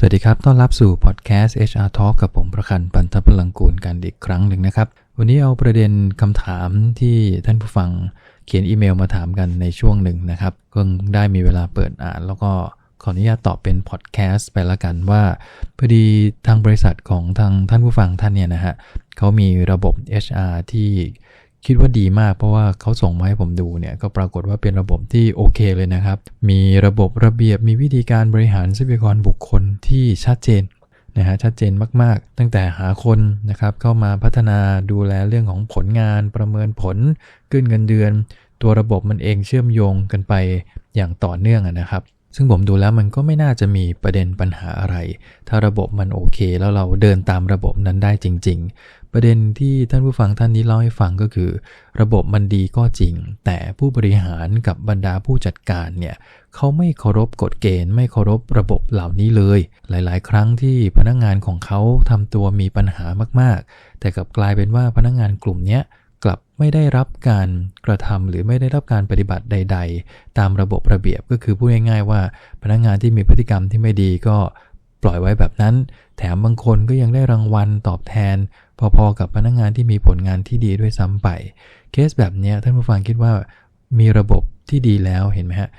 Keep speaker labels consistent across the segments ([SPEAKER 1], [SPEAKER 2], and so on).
[SPEAKER 1] สวัสดีครับ ต้อนรับสู่พอดแคสต์ HR Talk กับผมประคันปันทพลังกูลกันอีกครั้งหนึ่งนะครับ วันนี้เอาประเด็นคำถามที่ท่านผู้ฟังเขียนอีเมลมาถามกันในช่วงหนึ่งนะครับก็ได้มีเวลาเปิดอ่าน แล้วก็ขออนุญาตตอบเป็นพอดแคสต์ไปละกันว่าพอดีทางบริษัทของทางท่านผู้ฟังท่านเนี่ยนะฮะเขามีระบบ HR ที่ คิดว่าดีมากเพราะว่าเขาส่งมาให้ผมดูเนี่ยก็ปรากฏว่าเป็นระบบที่โอเคเลยนะครับ มีระบบระเบียบมีวิธีการบริหารทรัพยากรบุคคลที่ชัดเจนนะฮะชัดเจนมากๆ ตั้งแต่หาคนนะครับเข้ามาพัฒนาดูแลเรื่องของผลงานประเมินผลขึ้นเงินเดือน ตัวระบบมันเองเชื่อมโยงกันไปอย่างต่อเนื่องนะครับ ซึ่งผมดูแล้วมันก็ไม่น่าจะมีประเด็นปัญหาอะไร ถ้าระบบมันโอเค แล้วเราเดินตามระบบนั้นได้จริง ๆ ประเด็นที่ท่านผู้ฟังท่านนี้เล่าให้ฟังก็คือ ระบบมันดีก็จริง แต่ผู้บริหารกับบรรดาผู้จัดการเนี่ยเขาไม่เคารพกฎเกณฑ์ ไม่เคารพระบบเหล่านี้เลย หลายๆ ครั้งที่พนักงงานของเขาทำตัวมีปัญหามากๆ แต่กลับกลายเป็นว่าพนักงงานกลุ่มนี้ กลับไม่ได้รับการกระทำหรือไม่ได้รับการปฏิบัติใด ๆ ตามระบบระเบียบก็คือพูดง่ายๆว่า พนักงงานที่มีพฤติกรรมที่ไม่ดีก็ปล่อยไว้แบบนั้น แถมบางคนก็ยังได้รางวัลตอบแทน พอๆกับพนักงงานที่มีผลงานที่ดีด้วยซ้ำไป เคสแบบนี้ท่านผู้ฟังคิดว่ามีระบบที่ดีแล้วเห็นไหมฮะ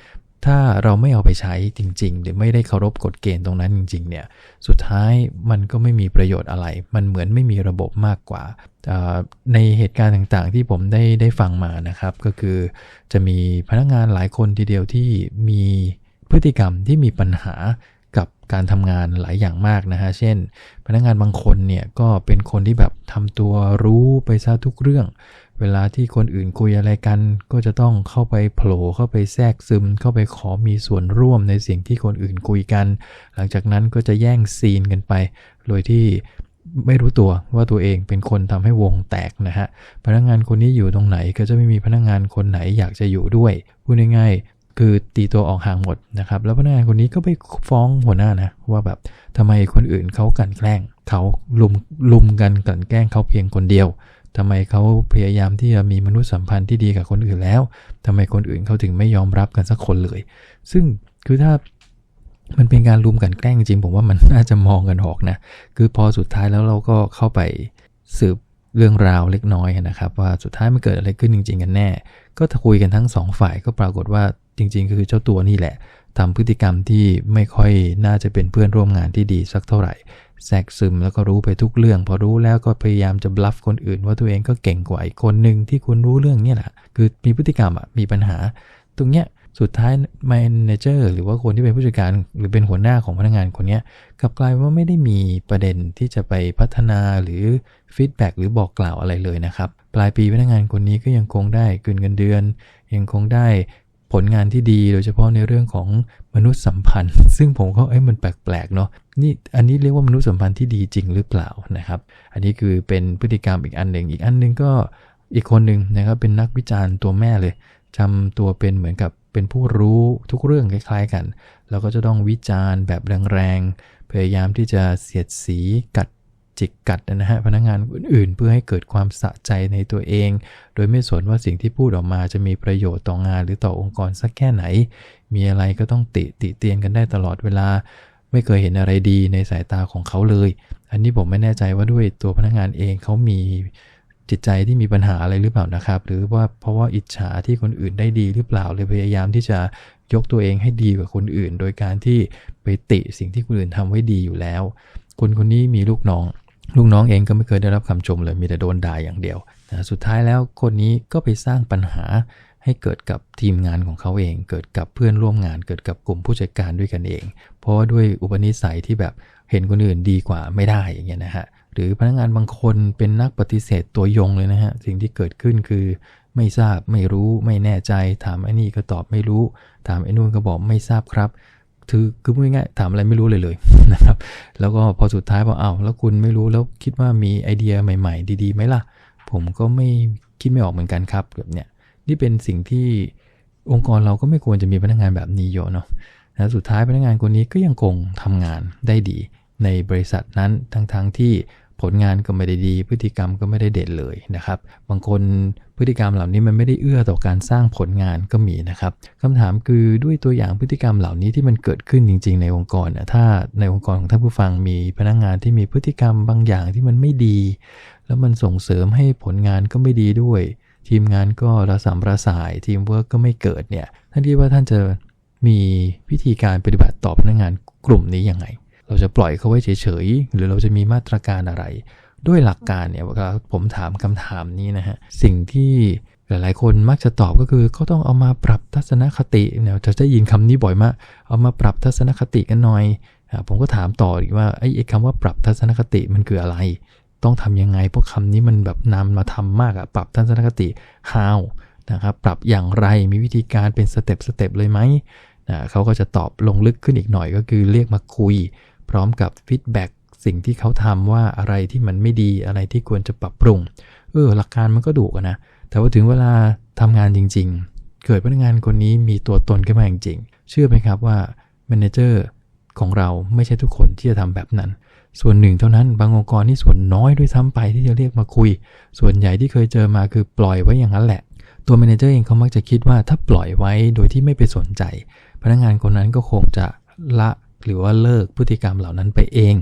[SPEAKER 1] ถ้าเราไม่เอาไปใช้จริง ๆ หรือไม่ได้เคารพกฎเกณฑ์ตรงนั้นจริง ๆ เนี่ย สุดท้ายมันก็ไม่มีประโยชน์อะไร มันเหมือนไม่มีระบบมากกว่า ในเหตุการณ์ต่างๆ ที่ผมได้ได้ฟังมานะครับ ก็คือจะมีพนักงานหลายคนทีเดียวที่มีพฤติกรรมที่มีปัญหากับการทำงานหลายอย่างมากนะฮะ เช่น พนักงานบางคนเนี่ยก็เป็นคนที่แบบทำตัวรู้ไปซะทุกเรื่อง เวลาที่คนอื่นคุยอะไรกัน ก็จะต้องเข้าไปโผล่เข้าไปแทรกซึม เข้าไปขอมีส่วนร่วมในสิ่งที่คนอื่นคุยกัน หลังจากนั้นก็จะแย่งซีนกันไป โดยที่ไม่รู้ตัวว่าตัวเองเป็นคนทำให้วงแตกนะฮะ พนักงานคนนี้อยู่ตรงไหนก็จะไม่มีพนักงานคนไหนอยากจะอยู่ด้วย พูดง่ายๆ คือตีตัวออกห่างหมดนะครับ แล้วพนักงานคนนี้ก็ไปฟ้องหัวหน้านะ ว่าแบบทำไมคนอื่นเขากันแกล้งเขาลุมลุมกันกันแกล้งเขาเพียงคนเดียว ทำไมเขาพยายามที่จะมีมนุษยสัมพันธ์ที่ดีกับคนอื่นแล้วทำไมคนอื่นเขาถึงไม่ยอมรับกันสักคนเลย ซึ่งคือถ้ามันเป็นการรุมกันแกล้งจริง ผมว่ามันน่าจะมองกันออกนะ คือพอสุดท้ายแล้วเราก็เข้าไปสืบเรื่องราวเล็กน้อยนะครับ ว่าสุดท้ายมันเกิดอะไรขึ้นจริง ๆ กันแน่ ก็คุยกันทั้งสองฝ่ายก็ปรากฏว่าจริง ๆ คือเจ้าตัวนี่แหละทำพฤติกรรมที่ไม่ค่อยน่าจะเป็นเพื่อนร่วมงานที่ดีสักเท่าไหร่ แทรกซึมแล้วก็รู้ไปทุกเรื่อง พอรู้แล้วก็พยายามจะบลัฟคนอื่น ว่าตัวเองก็เก่งกว่าอีกคนหนึ่งที่คุณรู้เรื่องนี้แหละคือมีพฤติกรรมอะมีปัญหา ตรงเนี้ยสุดท้ายแมเนเจอร์หรือว่าคนที่เป็นผู้จัดการหรือเป็นหัวหน้าของพนักงานคนนี้กลับกลายว่าไม่ได้มีประเด็นที่จะไปพัฒนาหรือฟีดแบ็หรือบอกกล่าวอะไรเลยนะครับ ปลายปีพนักงานคนนี้ก็ยังคงได้เกินเงินเดือน ยังคงได้ ผลงานที่ดีโดยเฉพาะในเรื่องของมนุษยสัมพันธ์ ซึ่งผมก็เอ้ยมันแปลกๆเนาะนี่อันนี้เรียกว่ามนุษยสัมพันธ์ที่ดีจริงหรือเปล่านะครับ อันนี้คือเป็นพฤติกรรมอีกอันหนึ่งอีกอันนึงก็อีกคนหนึ่งนะครับเป็นนักวิจารณ์ตัวแม่เลยทำตัวเป็นเหมือนกับเป็นผู้รู้ทุกเรื่องคล้ายๆกัน แล้วก็จะต้องวิจารณ์แบบแรงๆพยายามที่จะเสียดสีกัด จิกกัดนะฮะพนักงานอื่นๆ เพื่อให้เกิดความสะใจในตัวเอง โดยไม่สนว่าสิ่งที่พูดออกมาจะมีประโยชน์ต่องานหรือต่อองค์กรสักแค่ไหน มีอะไรก็ต้องติติเตียนกันได้ตลอดเวลา ไม่เคยเห็นอะไรดีในสายตาของเขาเลย อันนี้ผมไม่แน่ใจว่าด้วยตัวพนักงานเองเขามีจิตใจที่มีปัญหาอะไรหรือเปล่านะครับ หรือว่าเพราะว่าอิจฉาที่คนอื่นได้ดีหรือเปล่าเลยพยายามที่จะยกตัวเองให้ดีกว่าคนอื่น โดยการที่ไปติสิ่งที่คนอื่นทำไว้ดีอยู่แล้ว คนคนนี้มีลูกน้อง ลูกน้องเองก็ไม่เคยได้รับคำชมเลยมีแต่โดนด่าอย่างเดียวแต่สุดท้ายแล้วคนนี้ก็ไปสร้างปัญหาให้เกิดกับทีมงานของเขาเอง เกิดกับเพื่อนร่วมงาน เกิดกับกลุ่มผู้จัดการด้วยกันเอง เพราะว่าด้วยอุปนิสัยที่แบบเห็นคนอื่นดีกว่าไม่ได้อย่างเงี้ยนะฮะหรือพนักงานบางคนเป็นนักปฏิเสธตัวยงเลยนะฮะสิ่งที่เกิดขึ้นคือ ไม่ทราบไม่รู้ไม่แน่ใจ ถามไอ้นี่ก็ตอบไม่รู้ ถามไอ้นู่นก็บอกไม่ทราบครับคือคือพูดง่ายๆถามอะไรไม่รู้เลยเลย นะครับ แล้วก็พอสุดท้ายบอกอ้าวแล้วคุณไม่รู้แล้วคิดว่ามีไอเดียใหม่ ๆ ดีๆไหมล่ะ ผมก็ไม่คิดไม่ออกเหมือนกันครับแบบเนี้ยนี่เป็นสิ่งที่องค์กรเราก็ไม่ควรจะมีพนักงานแบบนี้เยอะเนาะแล้วสุดท้ายพนักงานคนนี้ก็ยังคงทำงานได้ดีในบริษัทนั้นทั้งๆทที่ ผลงานก็ไม่ได้ดี พฤติกรรมก็ไม่ได้เด่นเลยนะครับ บางคนพฤติกรรมเหล่านี้มันไม่ได้เอื้อต่อการสร้างผลงานก็มีนะครับคำถามคือด้วยตัวอย่างพฤติกรรมเหล่านี้ที่มันเกิดขึ้นจริง ๆ ในองค์กรนะถ้าในองค์กรของท่านผู้ฟังมีพนักงานที่มีพฤติกรรมบางอย่างที่มันไม่ดี แล้วมันส่งเสริมให้ผลงานก็ไม่ดีด้วย ทีมงานก็ระสำระสายทีมเวิร์กก็ไม่เกิดเนี่ยท่านคิดว่าท่านจะมีวิธีการปฏิบัติต่อพนักงานกลุ่มนี้ยังไง เราจะปล่อยเขาไว้เฉยๆ หรือเราจะมีมาตรการอะไร ด้วยหลักการเนี่ยเวลาผมถามคำถามนี้นะฮะ สิ่งที่หลายๆ คนมักจะตอบก็คือเขาต้องเอามาปรับทัศนคติเนี่ยจะได้ยินคำนี้บ่อยมาก เอามาปรับทัศนคติกันหน่อย ผมก็ถามต่ออีกว่าไอ้คำว่าปรับทัศนคติมันคืออะไร ต้องทำยังไง เพราะคำนี้มันแบบนำมาทำมากอะปรับทัศนคติ how นะครับ ปรับอย่างไร มีวิธีการเป็นสเต็ปสเต็ปเลยไหมนะเขาก็จะตอบลงลึกขึ้นอีกหน่อยก็คือเรียกมาคุย พร้อมกับฟีดแบ็กสิ่งที่เขาทำว่าอะไรที่มันไม่ดีอะไรที่ควรจะปรับปรุง เออ หลักการมันก็ดูกันะ แต่ว่าถึงเวลาทำงานจริง ๆ เกิดพนักงานคนนี้มีตัวตนขึ้นมาจริงๆเชื่อไหมครับว่าแมเนเจอร์ของเราไม่ใช่ทุกคนที่จะทำแบบนั้น ส่วนหนึ่งเท่านั้นบางองค์กรนี่ส่วนน้อยด้วยซ้ำไปที่จะเรียกมาคุย ส่วนใหญ่ที่เคยเจอมาคือปล่อยไว้อย่างนั้นแหละ ตัวแมเนเจอร์เองเขามักจะคิดว่าถ้าปล่อยไว้โดยที่ไม่ไปสนใจ พนักงานคนนั้นก็คงจะละ หรือว่าเลิกพฤติกรรมเหล่านั้นไปเอง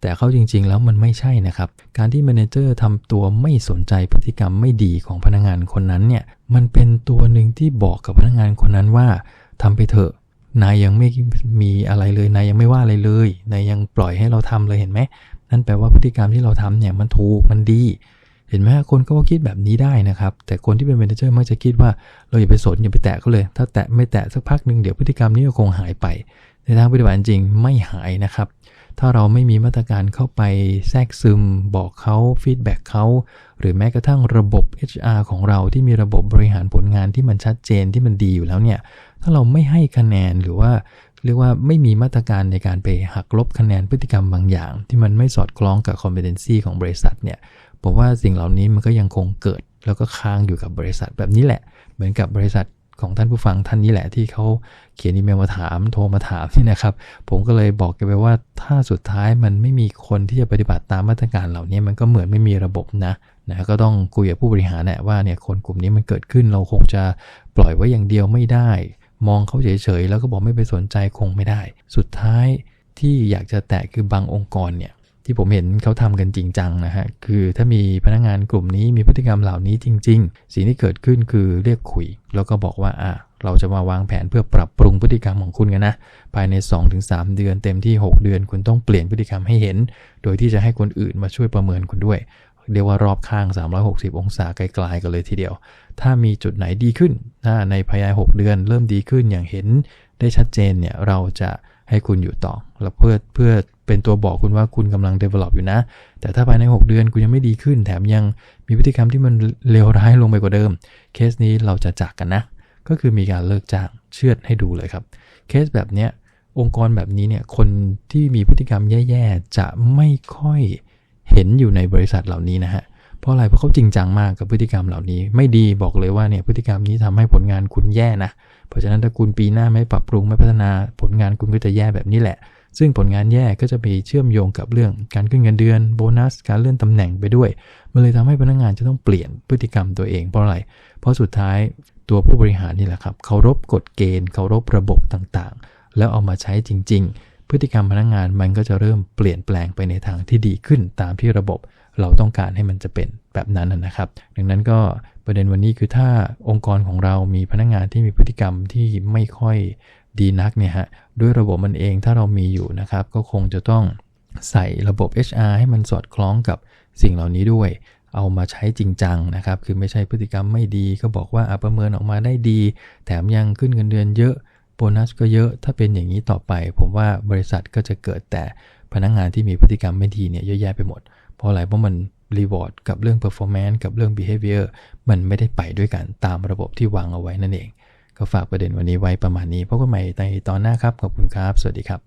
[SPEAKER 1] แต่เขาจริงๆ แล้วมันไม่ใช่นะครับ การที่แมเนเจอร์ทำตัวไม่สนใจพฤติกรรมไม่ดีของพนักงานคนนั้นเนี่ย มันเป็นตัวหนึ่งที่บอกกับพนักงานคนนั้นว่าทำไปเถอะ นายยังไม่มีอะไรเลย นายยังไม่ว่าอะไรเลย นายยังปล่อยให้เราทำเลยเห็นไหม นั่นแปลว่าพฤติกรรมที่เราทำเนี่ยมันถูก มันดีเห็นไหมคนก็คิดแบบนี้ได้นะครับ แต่คนที่เป็นแมเนเจอร์มักจะคิดว่าเราอย่าไปสนอย่าไปแตะเขาเลย ถ้าแตะไม่แตะสักพักหนึ่งเดี๋ยวพฤติกรรมนี้ก็คงหายไป ในทางปฏิบัติจริงไม่หายนะครับ ถ้าเราไม่มีมาตรการเข้าไปแทรกซึม บอกเขาฟีดแบ็กเขาหรือแม้กระทั่งระบบ HR ของเราที่มีระบบบริหารผลงานที่มันชัดเจนที่มันดีอยู่แล้วเนี่ย ถ้าเราไม่ให้คะแนนหรือว่าเรียกว่าไม่มีมาตรการในการไปหักลบคะแนนพฤติกรรมบางอย่าง ที่มันไม่สอดคล้องกับ competency ของบริษัทเนี่ยผมว่าสิ่งเหล่านี้มันก็ยังคงเกิด แล้วก็ค้างอยู่กับบริษัทแบบนี้แหละ เหมือนกับบริษัท ของท่านผู้ฟังท่านนี้แหละที่เขาเขียนอีเมลมาถามโทรมาถามนี่นะครับ ผมก็เลยบอกแกไปว่าถ้าสุดท้ายมันไม่มีคนที่จะปฏิบัติตามมาตรการเหล่านี้มันก็เหมือนไม่มีระบบนะนะก็ต้องคุยกับผู้บริหารแหละว่าเนี่ยคนกลุ่มนี้มันเกิดขึ้นเราคงจะปล่อยไว้อย่างเดียวไม่ได้ มองเขาเฉยๆแล้วก็บอกไม่ไปสนใจคงไม่ได้ สุดท้ายที่อยากจะแตะคือบางองค์กรเนี่ย ที่ผมเห็นเขาทำกันจริงจังนะฮะ คือถ้ามีพนักงานกลุ่มนี้มีพฤติกรรมเหล่านี้จริง ๆ สิ่งที่เกิดขึ้นคือเรียกคุย แล้วก็บอกว่าอะเราจะมาวางแผนเพื่อปรับปรุงพฤติกรรมของคุณกันนะ ภายใน 2-3 เดือนเต็มที่ 6 เดือน คุณต้องเปลี่ยนพฤติกรรมให้เห็น โดยที่จะให้คนอื่นมาช่วยประเมินคุณด้วย เรียกว่ารอบข้าง 360 องศาไกลๆกันเลยทีเดียว ถ้ามีจุดไหนดีขึ้น ถ้าในภายใน 6 เดือน เริ่มดีขึ้นอย่างเห็นได้ชัดเจนเนี่ยเราจะให้คุณอยู่ต่อ แล้วเพื่อเพื่อ เป็นตัวบอกคุณว่าคุณกำลัง develop อยู่นะ แต่ถ้าภายใน 6 เดือนคุณยังไม่ดีขึ้น แถมยังมีพฤติกรรมที่มันเลวร้ายลงไปกว่าเดิม เคสนี้เราจะจากกันนะ ก็คือมีการเลิกจ้างเชือดให้ดูเลยครับ เคสแบบเนี้ยองค์กรแบบนี้เนี่ยคนที่มีพฤติกรรมแย่ๆ จะไม่ค่อยเห็นอยู่ในบริษัทเหล่านี้นะฮะเพราะอะไรเพราะเขาจริงจังมากกับพฤติกรรมเหล่านี้ ไม่ดีบอกเลยว่าเนี่ยพฤติกรรมนี้ทำให้ผลงานคุณแย่นะเพราะฉะนั้นถ้าคุณปีหน้าไม่ปรับปรุงไม่พัฒนาผลงานคุณก็จะแย่แบบนี้แหละ ซึ่งผลงานแย่ก็จะไปเชื่อมโยงกับเรื่องการขึ้นเงินเดือนโบนัส การเลื่อนตำแหน่งไปด้วย มันเลยทำให้พนักงงานจะต้องเปลี่ยนพฤติกรรมตัวเองเพราะอะไร เพราะสุดท้ายตัวผู้บริหารนี่แหละครับเคารพกฎเกณฑ์เคารพระบบต่างๆ แล้วเอามาใช้จริง ๆ พฤติกรรมพนักงงานมันก็จะเริ่มเปลี่ยนแปลงไปในทางที่ดีขึ้นตามที่ระบบเราต้องการให้มันจะเป็นแบบนั้นนะครับ ดังนั้นก็ประเด็นวันนี้คือถ้าองค์กรของเรามีพนักงงานที่มีพฤติกรรมที่ไม่ค่อย ดีนักเนี่ยฮะด้วยระบบมันเองถ้าเรามีอยู่นะครับ ก็คงจะต้องใส่ระบบ HR ให้มันสอดคล้องกับสิ่งเหล่านี้ด้วย เอามาใช้จริงจังนะครับ คือไม่ใช่พฤติกรรมไม่ดีก็บอกว่าประเมินออกมาได้ดี แถมยังขึ้นเงินเดือนเยอะโบนัสก็เยอะถ้าเป็นอย่างนี้ต่อไป ผมว่าบริษัทก็จะเกิดแต่พนักงงานที่มีพฤติกรรมไม่ดีเนี่ยเยอะแยะไปหมด เพราะอะไรเพราะมันรีวอร์ดกับเรื่อง performance กับเรื่อง behavior มันไม่ได้ไปด้วยกันตามระบบที่วางเอาไว้นั่นเอง ก็ฝากประเด็นวันนี้ไว้ประมาณนี้พบกันใหม่ในตอนหน้าครับ ขอบคุณครับ สวัสดีครับ